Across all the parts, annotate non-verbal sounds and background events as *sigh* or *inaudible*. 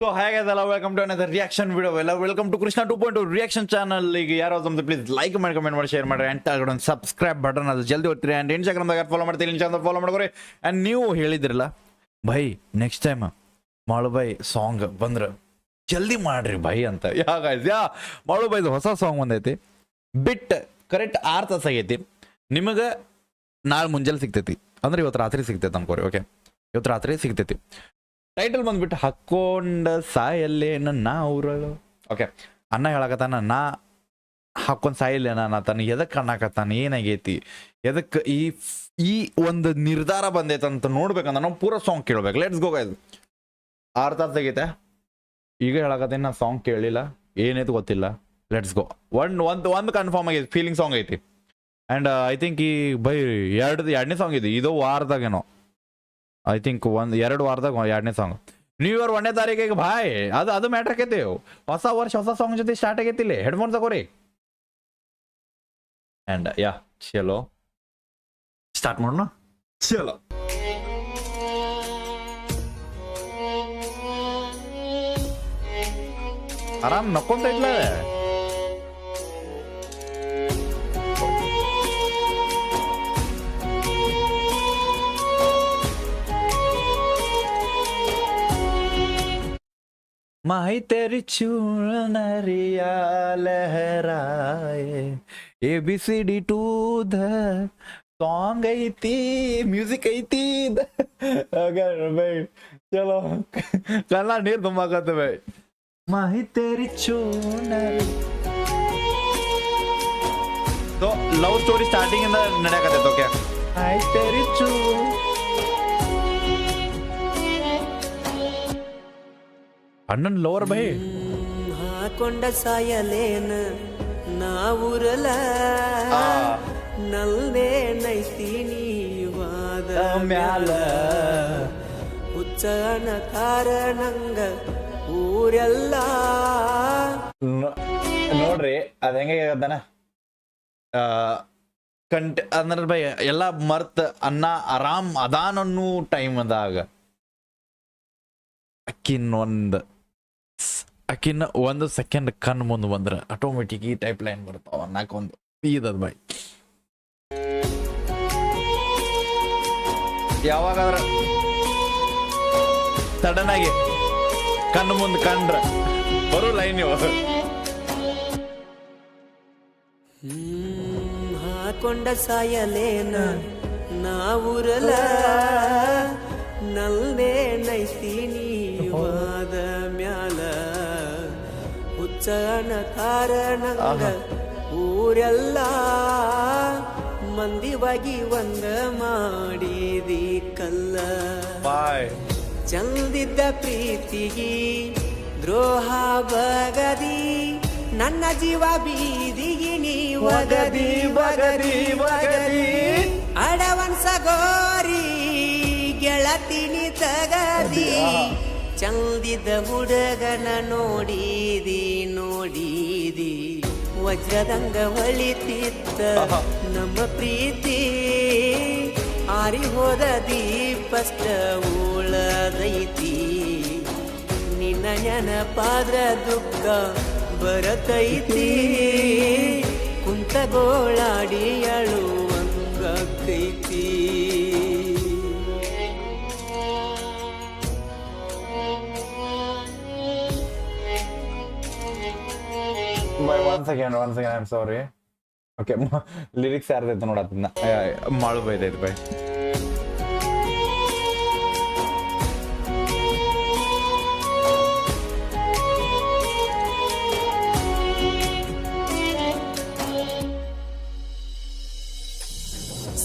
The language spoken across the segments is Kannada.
ಸೊ ಹೇಗೆಲ್ಲ welcome to another reaction video ಎಲ್ಲ welcome to Krishna to point reaction channel ಈಗ ಯಾರಾದ್ರು ಪ್ಲೀಸ್ ಲೈಕ್ ಮಾಡಿ ಕಮೆಂಟ್ ಮಾಡಿ ಶೇರ್ ಮಾಡಿ ಅಂಡ್ ಒಂದು ಸಬ್ಸ್ಕ್ರೈಬ್ ಬಟನ್ ಅದು ಜಲ್ದಿ ಓದ್ತೀರಿ ಆ್ಯಂಡ್ ಇನ್ಸ್ಟಾಗ್ರಾಮ್ದಾಗ ಫಾಲೋ ಮಾಡ್ತೀರಿ ಇನ್ಸ್ಟಾಗ್ರಾಮ್ ಫಾಲೋ ಮಾಡ್ಕೊರಿ. ಆ್ಯಂಡ್ ನೀವು ಹೇಳಿದ್ರಲ್ಲ ಬೈ ನೆಕ್ಸ್ಟ್ ಟೈಮ್ ಮಾಳು ಬೈ ಸಾಂಗ್ ಬಂದ್ರೆ ಜಲ್ದಿ ಮಾಡ್ರಿ ಬೈ ಅಂತ. ಯಾ guys, ಯಾ ಮಾಳು ಬೈದು ಹೊಸ ಸಾಂಗ್ ಬಂದೈತಿ. ಬಿಟ್ ಕರೆಕ್ಟ್ ಆರು ತಾಸು ಆಗೈತಿ ನಿಮಗೆ ನಾಳೆ ಮುಂಜಾನೆ ಸಿಗ್ತೈತಿ. ಅಂದ್ರೆ ಇವತ್ತು ರಾತ್ರಿ ಸಿಗ್ತೈತೆ ಅನ್ಕೋರಿ ಓಕೆ ಇವತ್ತು ರಾತ್ರಿ ಸಿಗ್ತೈತಿ. ಟೈಟಲ್ ಬಂದ್ಬಿಟ್ಟು ಹಾಕೊಂಡ ಸಾಯಲ್ಲೇನ ನಾ ಊರಳು ಓಕೆ ಅನ್ನ ಹೇಳಕತ್ತಾನ, ನಾ ಹಾಕೊಂಡ್ ಸಾಯಲ್ಲೇನ ನಾ ತನ್ನ ಎದಕ್ಕೆ ಅನ್ನಕತ್ತಾನ ಏನಾಗೈತಿ? ಎದಕ್ಕೆ ಈ ಈ ಒಂದು ನಿರ್ಧಾರ ಬಂದೈತೆ ಅಂತ ನೋಡ್ಬೇಕಂತ ನಾವು ಪೂರ ಸಾಂಗ್ ಕೇಳ್ಬೇಕು. ಲೆಟ್ಸ್ ಗೋ ಇದು ಆರು ತಾಸು ಆಗೈತೆ? ಈಗ ಹೇಳಕತ್ತೀನಿ, ನಾ ಸಾಂಗ್ ಕೇಳಿಲ್ಲ. ಏನೈತೆ ಗೊತ್ತಿಲ್ಲ. ಲೆಟ್ಸ್ ಗೋ ಒಂದು ಒಂದು ಒಂದು ಕನ್ಫರ್ಮ್ ಆಗೈತಿ. ಫೀಲಿಂಗ್ ಸಾಂಗ್ ಐತಿ. ಆ್ಯಂಡ್ ಐ ಥಿಂಕ್ ಈ ಬೈ ಎರಡು ಎರಡನೇ ಸಾಂಗ್ ಇದೆ. ಇದು ವಾರದಾಗೇನೋ. ಐ ಥಿಂಕ್ ಒಂದು ಎರಡು ವಾರದಾಗ ಎರಡನೇ ಸಾಂಗ್ ನ್ಯೂ ಇಯರ್ ಒಂದನೇ ತಾರೀಕಿಗೆ ಭಾಯ್ ಅದು ಅದು ಮ್ಯಾಟ್ರ್ ಆಕೈತಿ ಹೊಸ ವರ್ಷ ಹೊಸ ಸಾಂಗ್ ಜೊತೆ ಸ್ಟಾರ್ಟ್ ಆಗೈತಿ ಇಲ್ಲಿ. ಹೆಡ್ಫೋನ್ ತಗೋರಿ. ಆ್ಯಂಡ್ ಯಾ ಚಲೋ. ಸ್ಟಾರ್ಟ್ ಮಾಡೋಣ? ಚಲೋ. ಆರಾಮ್ ನಕ್ಕೊಂತ ಇಟ್ಲ माही तेरी चूड़नरिया लहराए A B C D to the song गई थी म्यूज़िक गई थी अगर भाई चलो करना नहीं धमाका तो भाई। माही तेरी चूड़नरिया तो लव स्टोरी स्टार्टिंग नड़े का दे तो क्या? आई तेरी चूड़ ಅಣ್ಣನ್ ಲವರ್ ಬೈ ಹಾಕೊಂಡ ಸಾಯಲೇನ ನಾವುರಲ ನಲ್ದೇ ನೈತಿ ನೀವಾದ ಮ್ಯಾಲ ಹುಚ್ಚನ ಕಾರಣಂಗ ಊರೆಲ್ಲ ನೋ- ನೋಡ್ರಿ ಅದ ಹೆಂಗೆ ಆಗತ್ತಾನ ಕಂಟ್ ಅಂದ್ರೆ ಬೈ ಎಲ್ಲ ಮರ್ತ್ ಅನ್ನ ಆರಾಮ್ ಅದಾನ್ ಅನ್ನೋ ಟೈಮ್ದಾಗ ಅಕ್ಕಿನ್ ಸ್- ಒಂದು ಸೆಕೆಂಡ್ ಕಣ್ ಮುಂದೆ ಬಂದ್ರೆ ಆಟೋಮೆಟಿಕ್ ಈ ಟೈಪ್ ಲೈನ್ ಬರ್ತಾವ ನಾಲ್ಕೊಂದು ಇದದ್ ಬಾಯ್. ಯಾವಾಗಾದ್ರ ಸಡನ್ ಆಗಿ ಕಣ್ಣು ಮುಂದೆ ಕಂಡ್ರ ಬರೋ ಲೈನ್ ಇವ. ಹಾಕೊಂಡ ಸಾಯಲೇನ ನಾವುರಲ ನಲ್ಲೇ ನೈತಿ ಹುಚ್ಚನ ಕಾರಣಂಗ ಊರೆಲ್ಲ ಮಂದಿವಾಗಿ ಒಂದ ಮಾಡಿದಿ ಕಲ್ಲ. ಚಂದಿದ್ದ ಪ್ರೀತಿಗಿ ದ್ರೋಹ ಬಗದಿ ನನ್ನ ಜೀವ ಬೀದಿಗಿ ನೀ ಒಗದಿ ಬಗದಿ ಬಗದಿ ಅಡವನ್ಸ ಗೋರಿ ಗೆಳತಿನಿ ತಗದಿ. ಚಂದಿದ್ದ ಹುಡುಗನ ನೋಡಿದಿ ನೋಡಿದಿ. ವಜ್ರದಂಗ ಒಳಿತಿತ್ತ ನಮ್ಮ ಪ್ರೀತಿ. ಆರಿ ಹೋದ ದೀಪಷ್ಟ ಉಳದೈತಿ. ನಿನ್ನ ನೆನಪಾದ್ರ ದುಃಖ ಬರತೈತಿ. ಕುಂತ ಗೋಳಾಡಿ ಅಳುವಂಗೈತಿ by one second one second I'm sorry okay lyrics ಯಾರ್ದೈತೆ ನೋಡತ್ತನ್ನ ಮಾಳು ಬೈದೈತೆ ಬೈ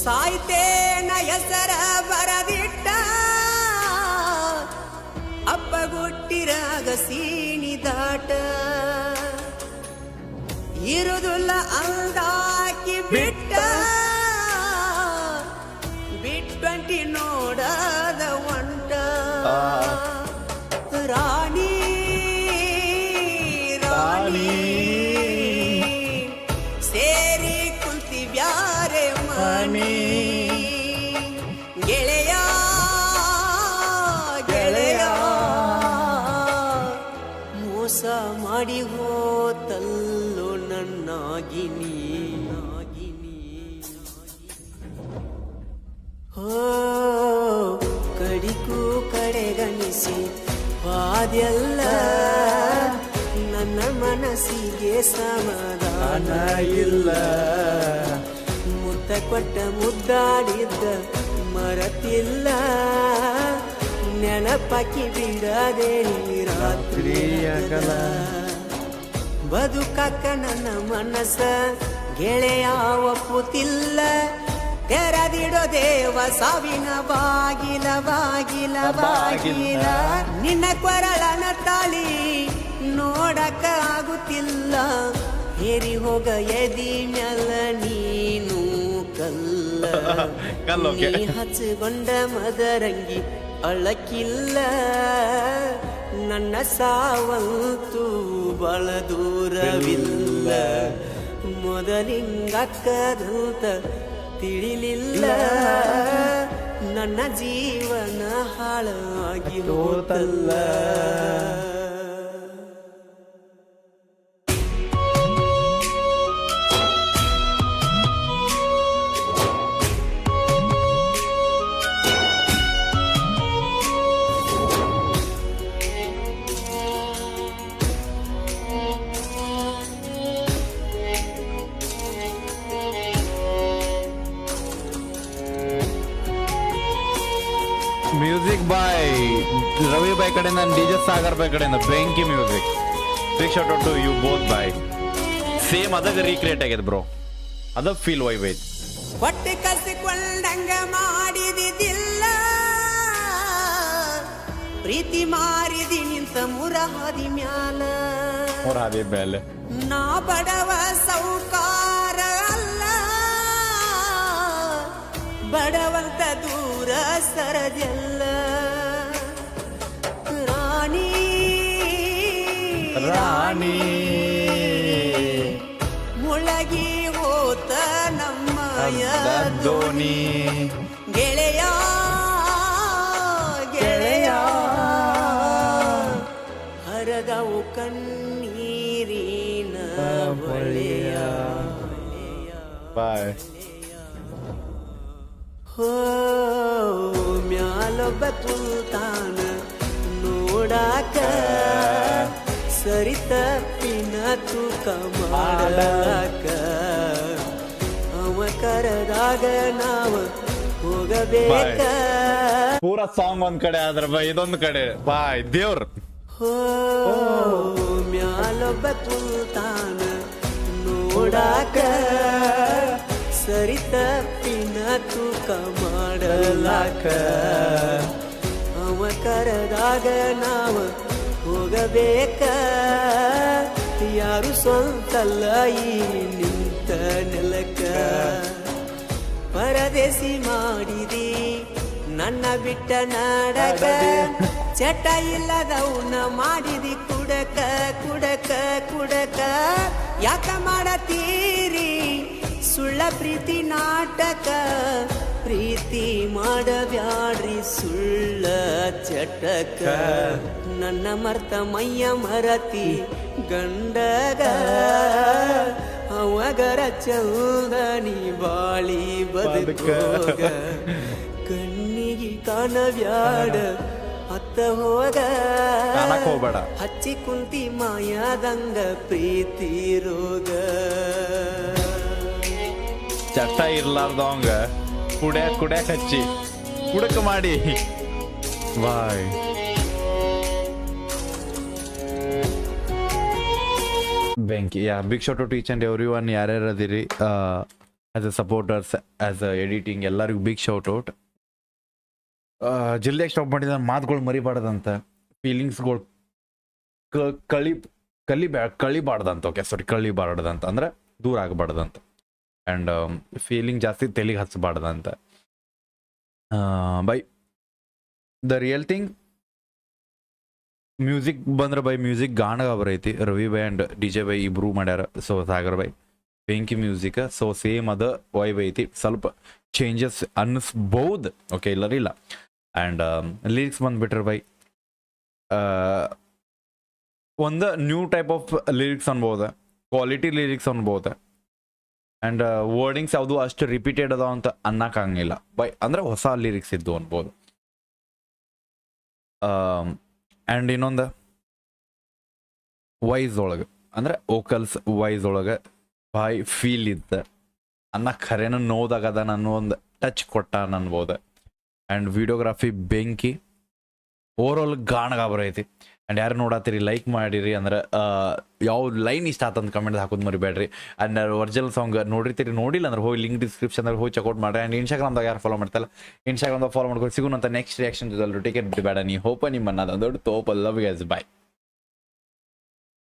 ಸಾಯ್ತೇನ ಹೆಸರ ಬರದಿಟ್ಟ ಅಪ್ಪಗುಟ್ಟಿರಾಗ ಸೀಣಿ ದಾಟ. ಇರುದುಲ್ಲ ಅಂದಾಕಿ ಬಿಟ್ಟ. ಬಿಟ್ಟಂಟಿ ನೋಡದ ಹೋತಲ್ಲೋ ನನ್ನಾಗಿನಿ ನಾಗಿನಿ ಹೋ ಕಡಿಗೂ ಕಡೆಗಣಿಸಿ ವಾದ್ಯಲ್ಲ ನನ್ನ ಮನಸ್ಸಿಗೆ ಸಮಾಧಾನ ಇಲ್ಲ. ಮುತ್ತ ಕೊಟ್ಟ ಮುದ್ದಾಡಿದ್ದ ಮರತಿಲ್ಲ. ನೆನಪಕ್ಕಿ ಬಿಡದೆ ರಾತ್ರಿ ಆಗಲ ಬದುಕಕ್ಕ ನನ್ನ ಮನಸ್ಸ ಗೆಳೆಯ ಒಪ್ಪುತ್ತಿಲ್ಲ ತೆರೆದಿಡೋ ದೇವ ಸಾವಿನ ಬಾಗಿಲ ಬಾಗಿಲ ಬಾಗಿಲ. ನಿನ್ನ ಕೊರಳನ ತಾಳಿ ನೋಡಕ ಆಗುತ್ತಿಲ್ಲ. ಹೇರಿ ಹೋಗ ಎದಿ ಮ್ಯಾಲ ನೀನು ಕಲ್ಲ. *laughs* ನೀ ಹಚ್ಚಿಕೊಂಡ ಮದರಂಗಿ ಅಳಕಿಲ್ಲ. ನನ್ನ ಸಾವಂತೂ ಬಳ ದೂರವಿಲ್ಲ. ಮೊದಲಿಂಗಕ್ಕದಂತ ತಿಳಿಲಿಲ್ಲ. ನನ್ನ ಜೀವನ ಹಾಳಾಗಿ ಹೋತಲ್ಲ. ಕಡೆಯಿಂದ ಡಿ ಜೆ ಸಾಗರ್ ಬಾಯ್ ಕಡೆಯಿಂದ ಬೆಂಕಿ music big shout out to you both bye same ಅದಾಗ ರೀಕ್ರಿಯೇಟ್ ಆಗಿದೆ ಬ್ರೋ ಅದ ಫೀಲ್ ವೈ ವೈ ಹೊಟ್ಟೆ ಕಸಿಕೊಂಡಂಗ ಮಾಡಿದಿಲ್ಲ ಪ್ರೀತಿ ಮಾರಿದಿ ನಿಂತ ಮುರಹಾದಿ ಮ್ಯಾಲ. ಮುರಹಾದಿ ಮೇಲೆ ನಾ ಬಡವ ಸೌಕಾರ ಅಲ್ಲ. ಬಡವಂತ ದೂರ ಸರದೆಲ್ಲ ರಾಣಿ. ಮುಳಗಿ ಹೋತ ನಮ್ಮಯ ಧೋನಿ. ಗೆಳೆಯ ಗೆಳೆಯ. ಹರದವು ಕಣ್ಣೀರಿನ ಬಳಿಯ ಬಾಯ್. ಹೋ ಮ್ಯಾಲೊಬ್ಬ ತುಲ್ತಾನ ನೋಡಾಕ ಸರಿ ತಪ್ಪಿನ ತೂಕ ಮಾಡಲಾಕ. ಅವ ಕರೆದಾಗ ನಾವ ಹೋಗಬೇಕ. ಪೂರ ಸಾಂಗ್ ಒಂದ್ ಕಡೆ ಆದ್ರ ಬಾ ಇದೊಂದ್ ಕಡೆ. ಬಾಯ್ ದೇವ್ರ. ಹೋ ಮ್ಯಾಲೊಬ್ಬ ತೂತಾನ ನೋಡಾಕ. ಸರಿ ತಪ್ಪಿನ ತೂಕ ಮಾಡಲಾಕ. ಅವ ಕರೆದಾಗ ನಾವ ಹೋಗಬೇಕ? ಯಾರು ಸ್ವಂತಲ್ಲ ಈ ನಿಂತ ನೆಲಕ? ಪರದೇಸಿ ಮಾಡಿದಿ, ನನ್ನ ಬಿಟ್ಟ ನಾಡಕ? ಚಟ ಇಲ್ಲದವನ ಮಾಡಿದಿ ಕುಡಕ ಕುಡಕ ಕುಡಕ? ಯಾಕ ಮಾಡತೀರಿ ಸುಳ್ಳ ಪ್ರೀತಿ ನಾಟಕ? ಪ್ರೀತಿ ಮಾಡಬ್ಯಾಡ್ರಿ ಸುಳ್ಳ ಚಟಕ ನನ್ನ ಮರ್ತ ಮೈಯ ಮರತಿ ಗಂಡಗ ಅವಗರ ಚಂದನಿ ಬಾಳಿ ಬದುಕೋಗ ಕಣ್ಣಿಗೆ ಕಾಣಬ್ಯಾಡ ಅತ್ತ ಹೋಗ ಕಾಣಕ್ ಹೋಗ್ಬೇಡ. ಹಚ್ಚಿ ಕುಂತಿ ಮಾಯಾದಂಗ ಪ್ರೀತಿ ರೋಗ ಚಟ್ಟ ಇರ್ಲಾರ್ದವಂಗ ಕುಡ್ಯಾಕ್ ಕುಡ್ಯಾಕ್ ಹಚ್ಚಿ ಕುಡಕ ಮಾಡಿ. ಬಾಯ್. ಬೆಂಕಿ ಯಾ big shout out each and every one ಯಾರ್ಯಾರು ಅದಿರಿ as a supporters as a editing ಎಲ್ಲರಿಗೂ ಬಿಗ್ ಶಾಟ್ ಔಟ್ ಜಿಲ್ಲೆ ಸ್ಟಾಪ್ ಮಾಡಿದ ಮಾತುಗಳು ಮರಿಬಾರ್ದಂತ ಫೀಲಿಂಗ್ಸ್ಗಳು ಕಳಿ ಕಲಿಬ್ಯಾ ಕಳಿಬಾರ್ದಂತ ಓಕೆ ಸಾರಿ ಕಳಿಬಾರ್ದಂತ ಅಂದ್ರೆ ದೂರ ಆಗಬಾರ್ದಂತ. ಆ್ಯಂಡ್ ಫೀಲಿಂಗ್ ಜಾಸ್ತಿ ತೆಲಿಗೆ ಹಚ್ಚಬಾರ್ದಂತ ಬೈ ದ ರಿಯಲ್ ಥಿಂಗ್ ಮ್ಯೂಸಿಕ್ ಬಂದ್ರೆ ಬೈ ಮ್ಯೂಸಿಕ್ ಗಾಣ ಬರೈತಿ. ರವಿ ಬೈ ಆ್ಯಂಡ್ ಡಿ ಜೆ ಬೈ ಇಬ್ರು ಮಾಡ್ಯಾರ. ಸೊ ಸಾಗರ್ ಬೈ ಬೆಂಕಿ ಮ್ಯೂಸಿಕ್ ಸೊ ಸೇಮ್ ಅದ ವೈಬ್ ಐತಿ. ಸ್ವಲ್ಪ ಚೇಂಜಸ್ ಅನ್ನಿಸ್ಬೋದು. ಓಕೆ ಇಲ್ಲರಿ ಇಲ್ಲ ಆ್ಯಂಡ್ ಲಿರಿಕ್ಸ್ ಬಂದುಬಿಟ್ರೆ ಬೈ ಒಂದು ನ್ಯೂ ಟೈಪ್ ಆಫ್ ಲಿರಿಕ್ಸ್ ಅನ್ಬೋದು. ಕ್ವಾಲಿಟಿ ಲಿರಿಕ್ಸ್ ಅನ್ಬೋದು. ಆ್ಯಂಡ್ ವರ್ಡಿಂಗ್ಸ್ ಯಾವುದು ಅಷ್ಟು ರಿಪೀಟೆಡ್ ಅದಾವ ಅಂತ ಅನ್ನಕ್ಕಾಗಂಗಿಲ್ಲ ಬೈ, ಅಂದರೆ ಹೊಸ ಲಿರಿಕ್ಸ್ ಇದ್ದು ಅನ್ಬೋದು. ಆ್ಯಂಡ್ ಇನ್ನೊಂದು. ವೈಸ್ ಒಳಗೆ. ಅಂದರೆ ವೋಕಲ್ಸ್ ವೈಸ್ ಒಳಗೆ ಬಾಯ್ ಫೀಲ್ ಇದ್ದ. ಅನ್ನ ಖರೇನ ನೋದಾಗದ ನಾನು ಒಂದು ಟಚ್ ಕೊಟ್ಟ ಅನ್ಬೋದು. ಆ್ಯಂಡ್ ವಿಡಿಯೋಗ್ರಫಿ ಬೆಂಕಿ. ಓವರ್ ಆಲ್ ಗಾಣಗಾಬರ ಐತಿ ಆ್ಯಂಡ್ ಯಾರು ನೋಡತ್ತೀರಿ ಲೈಕ್ ಮಾಡಿರಿ ಅಂದ್ರೆ ಯಾವ ಲೈನ್ ಇಷ್ಟ ಆತಂತ ಕಮೆಂಟ್ ಹಾಕೋದು ಮರಿಬೇಡ್ರಿ ಆ್ಯಂಡ್ ಒರಿಜಿನಲ್ ಸಾಂಗ್ ನೋಡಿರ್ತೀರಿ, ನೋಡಿಲ್ಲ ಅಂದ್ರೆ ಹೋಗಿ ಲಿಂಕ್ ಡಿಸ್ಕ್ರಿಪ್ಷನ್ ಹೋಗಿ ಚೆಕ್ಔಟ್ ಮಾಡ್ರಿ. ಆ್ಯಂಡ್ ಇನ್ಸ್ಟಾಗ್ರಾಮ್ದಾಗ ಯಾರು ಫಾಲೋ ಮಾಡ್ತಲ್ಲ ಇನ್ಸ್ಟಾಗ್ರಾಮ್ದಾಗ ಫಾಲೋ ಮಾಡ್ಕೊಂಡು ಸಿಗೋಣಂತ ನೆಕ್ಸ್ಟ್ ರಿಯಾಕ್ಷನ್ ಜೊತೆ ಟಿಕೆಟ್ ಬಿಡಬೇಡ ನೀ ಹೋಪ ನಿಮ್ಮನ್ನ. ಅದೊಂದು ದೊಡ್ಡ ತೋಪ. ಲವ್ ಗ್ಯಾಸ್ ಬಾಯ್